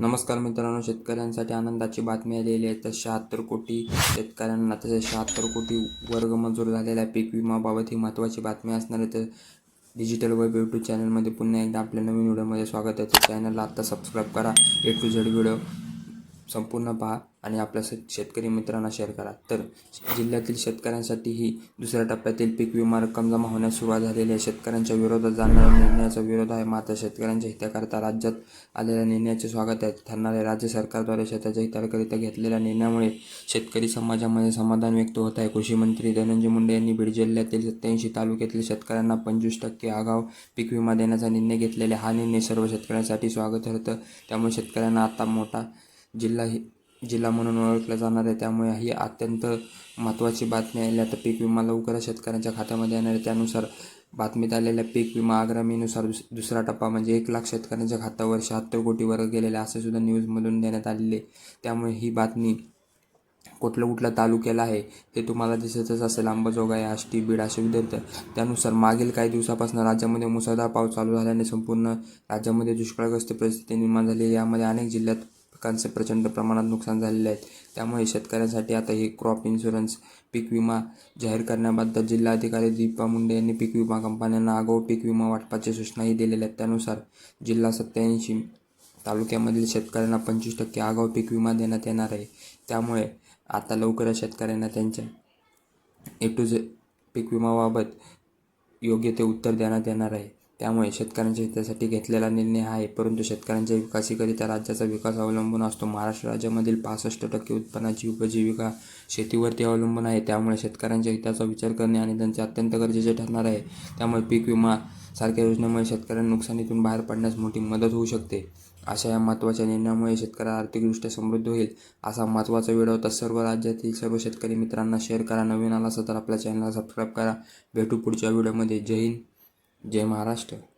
नमस्कार मित्रांनो शेतकऱ्यांसाठी आनंदाची बातमी आलेली आहे. तर शहात्तर कोटी शेतकऱ्यांना तसेच शहात्तर कोटी वर्ग मंजूर झालेल्या पीक विमाबाबत ही महत्त्वाची बातमी असणार आहे. तर डिजिटल वेब यूट्यूब चॅनलमध्ये पुन्हा एकदा आपल्या नवीन व्हिडिओमध्ये स्वागत आहे. तर चॅनलला आत्ता सबस्क्राईब करा. ए टू झेड व्हिडिओ संपूर्ण पहा. आणि आपल्या स शेतकरी मित्रांना शेअर करा. तर जिल्ह्यातील शेतकऱ्यांसाठी ही दुसऱ्या टप्प्यातील पीक विमा रक्कम जमा होण्यास सुरुवात झालेली आहे. शेतकऱ्यांच्या विरोधात जाणाऱ्या निर्णयाचा विरोध आहे. मात्र शेतकऱ्यांच्या हिताकरता राज्यात आलेल्या निर्णयाचे स्वागत आहे. ठरणारे राज्य सरकारद्वारे शेताच्या हिताकरिता घेतलेल्या निर्णयामुळे शेतकरी समाजामध्ये समाधान व्यक्त होत आहे. कृषी मंत्री धनंजय मुंडे यांनी बीड जिल्ह्यातील सत्याऐंशी तालुक्यातील शेतकऱ्यांना पंचवीस टक्के आगाव पीक विमा देण्याचा निर्णय घेतलेला हा निर्णय सर्व शेतकऱ्यांसाठी स्वागत ठरतं. त्यामुळे शेतकऱ्यांना आता मोठा जिल्हा जिल्हा म्हणून ओळखला जाणार आहे. त्यामुळे ही अत्यंत महत्त्वाची बातमी आली आता पीक विमा लवकरच शेतकऱ्यांच्या खात्यामध्ये येणार आहे. त्यानुसार बातमीत आलेल्या पीक विमा आग्रमीनुसार दुस दुसरा टप्पा म्हणजे एक लाख शेतकऱ्यांच्या खात्यावर शहात्तर कोटीवर गेलेले असे सुद्धा न्यूजमधून देण्यात आलेले. त्यामुळे ही बातमी कुठलं कुठल्या तालुक्याला आहे हे तुम्हाला दिसतच असेल. अंबाजोगाई आष्टी बीड असे विदर्भ त्यानुसार मागील काही दिवसापासून राज्यामध्ये मुसळधार पाऊस चालू झाल्याने संपूर्ण राज्यामध्ये दुष्काळग्रस्त परिस्थिती निर्माण झाली आहे. यामध्ये अनेक जिल्ह्यात पिकांचे प्रचंड प्रमाणात नुकसान झालेले आहे त्यामुळे शेतकऱ्यांसाठी आता हे क्रॉप इन्शुरन्स पीक विमा जाहीर करण्याबद्दल जिल्हाधिकारी दीपा मुंडे यांनी पीक विमा कंपन्यांना आगाऊ पीक विमा वाटपाची सूचनाही दिलेल्या आहेत. त्यानुसार जिल्हा सत्याऐंशी तालुक्यामधील शेतकऱ्यांना पंचवीस टक्के आगाऊ पीक विमा देण्यात येणार आहे. त्यामुळे आता लवकरच शेतकऱ्यांना त्यांच्या ए टू झे पीक विमाबाबत योग्य ते उत्तर देण्यात येणार आहे. त्यामुळे शेतकऱ्यांच्या हितासाठी घेतलेला निर्णय हा आहे. परंतु शेतकऱ्यांच्या विकासाकरिता राज्याचा विकास अवलंबून असतो. महाराष्ट्र राज्यामधील पासष्ट टक्के उत्पन्नाची उपजीविका शेतीवरती अवलंबून आहे. त्यामुळे शेतकऱ्यांच्या हिताचा विचार करणे आणि त्यांचे अत्यंत गरजेचे ठरणार आहे. त्यामुळे पीक विमा सारख्या योजनेमुळे शेतकऱ्यांना नुकसानीतून बाहेर पडण्यास मोठी मदत होऊ शकते. अशा या महत्त्वाच्या निर्णयामुळे शेतकऱ्या आर्थिकदृष्ट्या समृद्ध होईल असा महत्त्वाचा व्हिडिओ तर सर्व राज्यातील सर्व शेतकरी मित्रांना शेअर करा. नवीन आला असेल तर आपल्या चॅनलला सबस्क्राईब करा. भेटू पुढच्या व्हिडिओमध्ये जय हिंद. जय महाराष्ट्र.